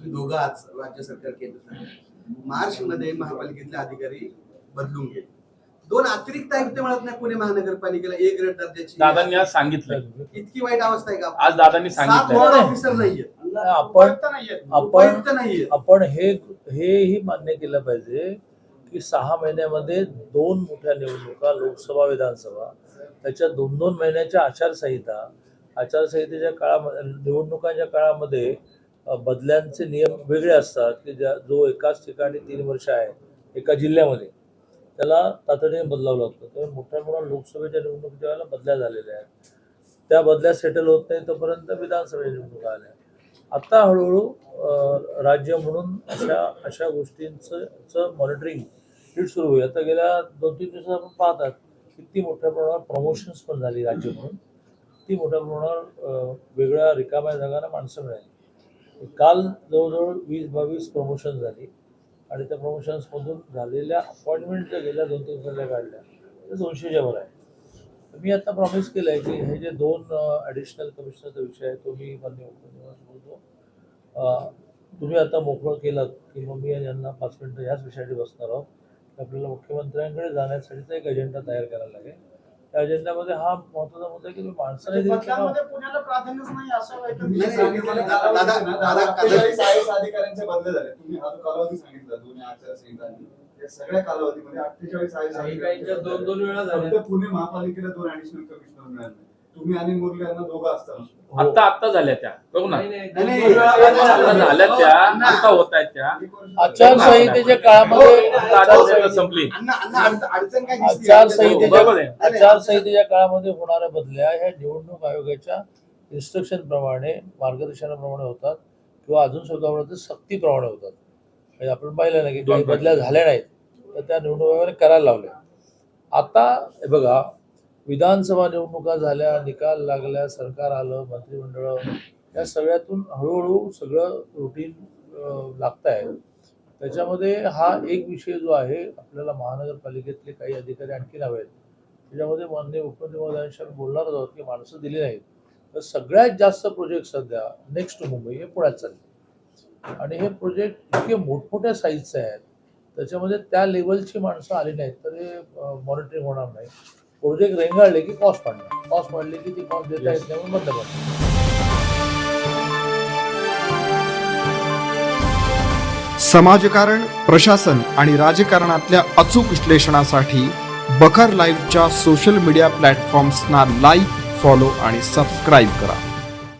तुम्ही दोघं आज राज्य सरकार केंद्र सरकार मार्च मध्ये महापालिकेतले अधिकारी बदलून गेले. दोन अतिरिक्त आयुक्त मिळत नाही पुणे महानगरपालिकेला ए ग्रेड दर्जाची. दादांनी आज सांगितलंय. इतकी वाईट अवस्था आहे का? आज दादांनी वॉर्ड ऑफिसर नाहीये आपण आपण नाहीये आपण हे हेही मान्य केलं पाहिजे की सहा महिन्यामध्ये दोन मोठ्या निवडणुका लोकसभा विधानसभा. त्याच्या दोन दोन महिन्याच्या आचारसंहिता आचारसंहितेच्या काळामध्ये निवडणुकांच्या काळामध्ये बदल्यांचे नियम वेगळे असतात की ज्या जो एकाच ठिकाणी तीन वर्ष आहे एका जिल्ह्यामध्ये. त्याला तातडीने बदलावं लागतं. त्यामुळे मोठ्या मोठ्या लोकसभेच्या निवडणुकीच्या वेळेला बदल्या झालेल्या आहेत. त्या बदल्या सेटल होत नाही तोपर्यंत विधानसभेच्या निवडणुका आल्या. आता हळूहळू राज्य म्हणून अशा अशा गोष्टींचं मॉनिटरिंग नीट सुरू होईल. आता गेल्या दोन तीन दिवसात आपण पाहतात किती मोठ्या प्रमाणावर प्रमोशन्स पण झाली राज्य म्हणून. ती मोठ्या प्रमाणावर वेगळ्या रिकाम्या जागांना माणसं मिळाली. काल जवळजवळ वीस बावीस प्रमोशन झाली. आणि त्या प्रमोशन्समधून झालेल्या अपॉइंटमेंट ज्या गेल्या दोन तीन झाल्या काढल्या त्या दोनशेच्या वर आहे. मी आता प्रॉमिस केलं आहे की हे जे दोन ॲडिशनल कमिशनरचा विषय आहे तो मी मान्य बोलतो तुम्ही आता मोकळं केलं की मग मी यांना पाच मिनटं ह्याच विषयासाठी बसणार आहोत. आपल्याला मुख्यमंत्र्यांकडे जाण्यासाठीचा एक अजेंडा तयार करायला लागेल. त्या अजेंड्यामध्ये हा महत्त्वाचा मुद्दा आहे की तुम्ही माणसाने बदलांमध्ये पुण्याला प्राधान्यच नाही असं ऐकलं नाही, मी. नाही, सांगितलं दादा- दादा- दादा- अठ्ठेचाळीस आय एस अधिकाऱ्यांचे बदले झाले तुम्ही हा जो कालावधी सांगितला दोन्ही सगळ्या कालावधीमध्ये अठ्ठेचाळीस आय एस दोन दोन वेळा झाल्या फक्त पुणे महापालिकेला दोन ऍडिशनल कमिशनर मिळाले तुम्ही आणि मुरली यांना दोघं असताना हो. आता आता झाल्या त्या. बघू ना. आता झाल्या. त्या आता होत आहेत त्या. एक वर्ष- आचारसंहितेच्या काळामध्ये आता आचारसंहिता संपली. अण्णा अण्णा अडचण- अडचण काय दिसते आचारसंहितेच्या बरोबर आहे. आचारसंहितेच्या काळामध्ये होणाऱ्या बदल्या ह्या निवडणूक आयोगाच्या इन्स्ट्रक्शन प्रमाणे मार्गदर्शनाप्रमाणे होतात किंवा अजून सुद्धा सक्तीप्रमाणे होतात. म्हणजे आपण पाहिलं ना की काही दोन बदल्या झाल्या नाहीत. तर त्या निवडणूक आयोगाने करायला लावल्या. आता हे बघा विधानसभा निवडणुका झाल्या निकाल लागल्या सरकार आलं मंत्रिमंडळ या सगळ्यातून हळूहळू सगळं रुटीन लागत आहे त्याच्यामध्ये हा एक विषय जो आहे आपल्याला महानगरपालिकेतले काही अधिकारी आणखी हवे आहेत त्याच्यामध्ये माननीय मुख्यमंत्री बोलणारच आहोत की माणसं दिली नाहीत. तर सगळ्यात जास्त प्रोजेक्ट सध्या नेक्स्ट मुंबई हे पुण्यात चालले. आणि हे प्रोजेक्ट इतके मोठमोठ्या साईजचे आहेत. त्याच्यामध्ये त्या लेवलची माणसं आली नाहीत तर हे मॉनिटरिंग होणार नाही. प्रोजेक्ट रेंगाळले की कॉस्ट वाढणार कॉस्ट वाढले की ती कॉस्ट देता येत नाही म्हणून बंद पडणार. समाजकारण प्रशासन आणि राजकारणातल्या अचूक विश्लेषणासाठी बखर लाईव्हच्या सोशल मीडिया प्लॅटफॉर्म्सना लाईक फॉलो आणि सबस्क्राईब करा.